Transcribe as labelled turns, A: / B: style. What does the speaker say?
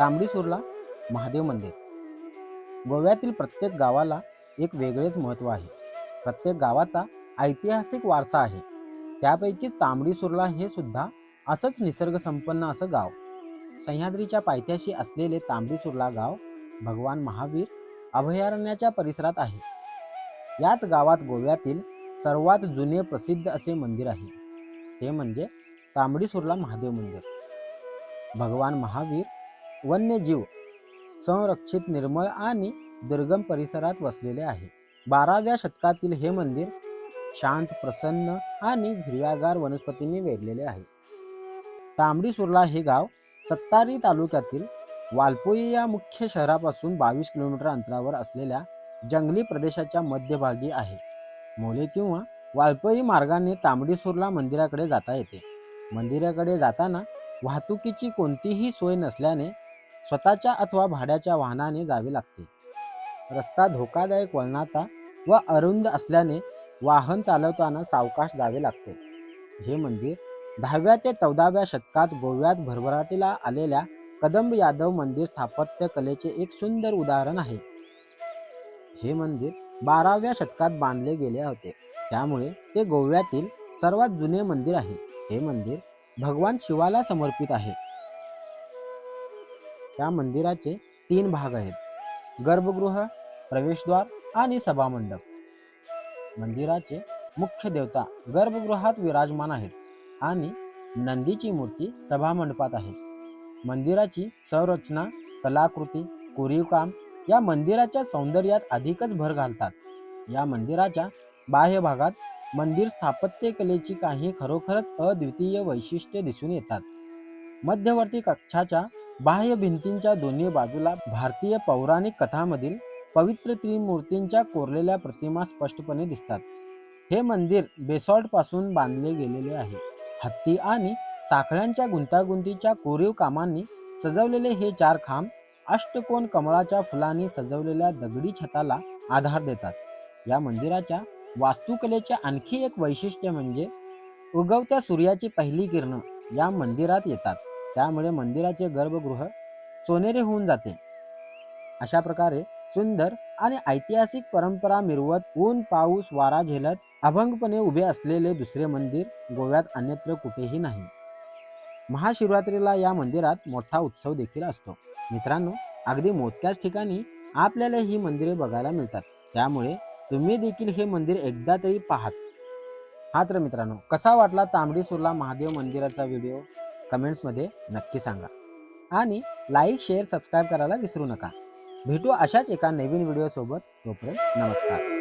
A: तांबडीसूरला महादेव मंदिर. गोव्यातील प्रत्येक गावाला एक वेगळेच महत्त्व आहे. प्रत्येक गावाचा ऐतिहासिक वारसा आहे. त्यापैकीच तांबडीसूरला हे सुद्धा असंच निसर्गसंपन्न असं गाव. सह्याद्रीच्या पायथ्याशी असलेले तांबडीसूरला गाव भगवान महावीर अभयारण्याच्या परिसरात आहे. याच गावात गोव्यातील सर्वात जुने प्रसिद्ध असे मंदिर आहे. ते म्हणजे तांबडीसूरला महादेव मंदिर. भगवान महावीर वन्यजीव संरक्षित निर्मळ आणि दुर्गम परिसरात वसलेले आहे. बाराव्या शतकातील हे मंदिर शांत प्रसन्न आणि हिरव्यागार वनस्पतींनी वेढलेले आहे. तांबडीसूरला हे गाव सत्तारी तालुक्यातील वालपोई या मुख्य शहरापासून बावीस किलोमीटर अंतरावर असलेल्या जंगली प्रदेशाच्या मध्यभागी आहे. मोले किंवा वालपोई मार्गाने तांबडीसूरला मंदिराकडे जाता येते. मंदिराकडे जाताना वाहतुकीची कोणतीही सोय नसल्याने स्वतःच्या अथवा भाड्याच्या वाहनाने जावे लागते. रस्ता धोकादायक वळणाचा व अरुंद असल्याने वाहन चालवताना सावकाश जावे लागते. हे मंदिर दहाव्या ते चौदाव्या शतकात गोव्यात भरभराटीला आलेल्या कदंब यादव मंदिर स्थापत्य कलेचे एक सुंदर उदाहरण आहे. हे मंदिर बाराव्या शतकात बांधले गेले होते. त्यामुळे ते गोव्यातील सर्वात जुने मंदिर आहे. हे मंदिर भगवान शिवाला समर्पित आहे. त्या मंदिराचे तीन भाग आहेत. गर्भगृह प्रवेशद्वार आणि सभामंडप. मंदिराचे मुख्य देवता गर्भगृहात विराजमान आहेत आणि नंदीची मूर्ती सभामंडपात आहे. मंदिराची संरचना कलाकृती कोरीवकाम या मंदिराच्या सौंदर्यात अधिकच भर घालतात. या मंदिराच्या बाह्य भागात मंदिर स्थापत्य कलेची काही खरोखरच अद्वितीय वैशिष्ट्ये दिसून येतात. मध्यवर्ती कक्षाच्या बाह्य भिंतींच्या दोन्ही बाजूला भारतीय पौराणिक कथामधील पवित्र त्रिमूर्तींच्या कोरलेल्या प्रतिमा स्पष्टपणे दिसतात. हे मंदिर बेसॉल्टपासून बांधले गेलेले आहे. हत्ती आणि साखळ्यांच्या गुंतागुंतीच्या कोरीव कामांनी सजवलेले हे चार खांब अष्टकोन कमळाच्या फुलांनी सजवलेल्या दगडी छताला आधार देतात. या मंदिराच्या वास्तुकलेचे आणखी एक वैशिष्ट्य म्हणजे उगवत्या सूर्याची पहिली किरणं या मंदिरात येतात. त्यामुळे मंदिराचे गर्भगृह सोनेरी होऊन जाते. अशा प्रकारे सुंदर आणि ऐतिहासिक परंपरा मिरवत ऊन पाऊस वारा झेलत अभंगपणे उभे असलेले दुसरे मंदिर गोव्यात अन्यत्र कुठेही नाही. महाशिवरात्रीला या मंदिरात मोठा उत्सव देखील असतो. मित्रांनो अगदी मोजक्याच ठिकाणी आपल्याला ही मंदिरे बघायला मिळतात. त्यामुळे तुम्ही देखील हे मंदिर एकदा तरी पाहाच. हा तर मित्रांनो कसा वाटला तांबडी सुरला महादेव मंदिराचा व्हिडिओ? कमेंट्समध्ये नक्की सांगा. आणि लाईक शेअर सबस्क्राईब करायला विसरू नका. भेटू अशाच एका नवीन व्हिडिओसोबत. तोपर्यंत नमस्कार.